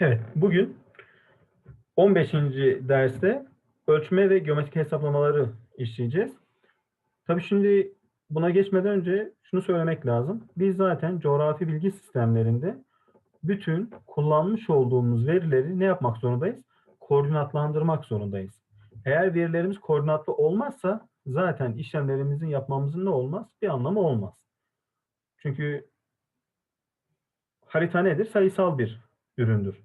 Evet, bugün 15. derste ölçme ve geometrik hesaplamaları işleyeceğiz. Tabii şimdi buna geçmeden önce şunu söylemek lazım. Biz zaten coğrafi bilgi sistemlerinde bütün kullanmış olduğumuz verileri ne yapmak zorundayız? Koordinatlandırmak zorundayız. Eğer verilerimiz koordinatlı olmazsa zaten işlemlerimizin yapmamızın ne olmaz? Bir anlamı olmaz. Çünkü harita nedir? Sayısal bir üründür.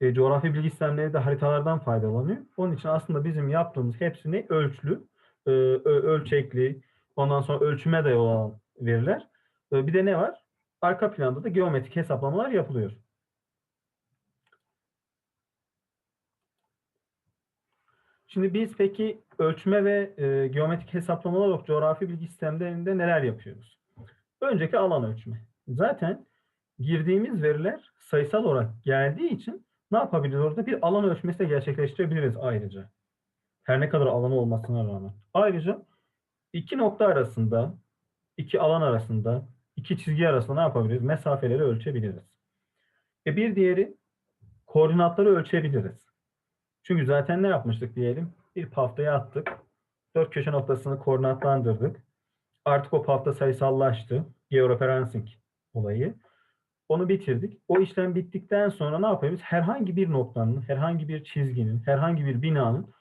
E, coğrafi bilgi sistemleri de haritalardan faydalanıyor. Onun için aslında bizim yaptığımız hepsini ölçlü, e, ölçekli, ondan sonra ölçüme dayalı olan veriler. E, bir de ne var? Arka planda da geometrik hesaplamalar yapılıyor. Şimdi biz peki ölçme ve e, geometrik hesaplamalar olarak coğrafi bilgi sistemlerinde neler yapıyoruz? Önceki alan ölçme. Zaten girdiğimiz veriler sayısal olarak geldiği için ne yapabiliriz orada? Bir alan ölçmesi de gerçekleştirebiliriz ayrıca. Her ne kadar alanı olmasına rağmen. Ayrıca iki nokta arasında, iki alan arasında, iki çizgi arasında ne yapabiliriz? Mesafeleri ölçebiliriz. E bir diğeri koordinatları ölçebiliriz. Çünkü zaten ne yapmıştık diyelim? Bir paftaya attık. Dört köşe noktasını koordinatlandırdık. Artık o pafta sayısallaştı. Georeferencing olayı. Onu bitirdik. O işlem bittikten sonra ne yapabiliriz? Herhangi bir noktanın, herhangi bir çizginin, herhangi bir binanın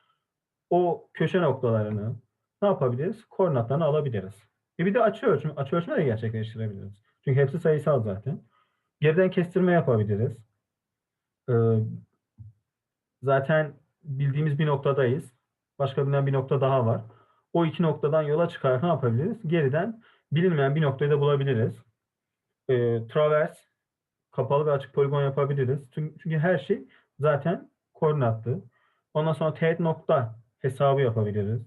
o köşe noktalarını ne yapabiliriz? Koordinatlarını alabiliriz. E bir de açı ölçümü, açı ölçümü de gerçekleştirebiliriz. Çünkü hepsi sayısal zaten. Geriden kestirme yapabiliriz. Ee, zaten bildiğimiz bir noktadayız. Başka bilinen bir nokta daha var. O iki noktadan yola çıkarak ne yapabiliriz? Geriden bilinmeyen bir noktayı da bulabiliriz. Ee, travers, kapalı ve açık poligon yapabiliriz. Çünkü, her şey zaten koordinatlı. Ondan sonra teğet nokta hesabı yapabiliriz.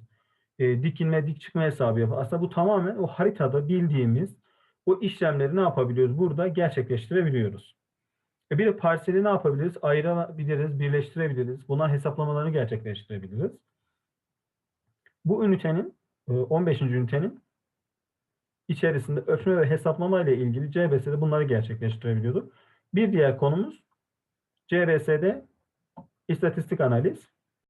E, dik inme, dik çıkma hesabı yapabiliriz. Aslında bu tamamen o haritada bildiğimiz o işlemleri ne yapabiliyoruz? Burada gerçekleştirebiliyoruz. E, bir de parseli ne yapabiliriz? Ayırabiliriz, birleştirebiliriz. Bunlar hesaplamalarını gerçekleştirebiliriz. Bu ünitenin, e, 15. ünitenin içerisinde ölçme ve hesaplama ile ilgili CBS'de bunları gerçekleştirebiliyorduk. Bir diğer konumuz CBS'de istatistik analiz.